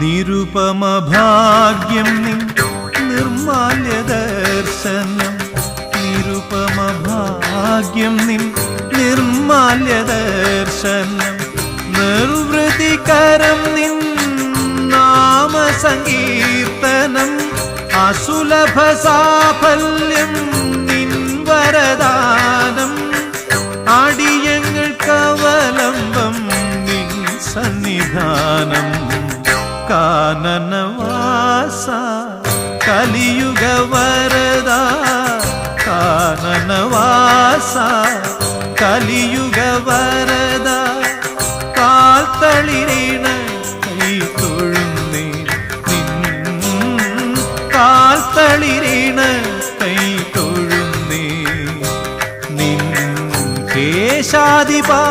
നിരുപമ ഭാഗ്യം നിൻ നിർമാല്യ ദർശനം നിരുപമ ഭാഗ്യം നിൻ നിർമാല്യ ദർശനം നിർവൃതികരം നിൻ സങ്കീർത്തനം അസുലഭ സാഫല്യം നിൻ വരദാനം. അടിയങ്ങൾക്കവലംബം നിൻ സന്നിധാനം. കാനനവാസ കലിയുഗ വരദ കാനനവാസ കലിയുഗ വരദ കാൽത്തളിരീണ കൈ തൊഴുന്നേ കാൽത്തളിരീണ കൈ തൊഴുന്നേ നിൻ കേശാദിപാ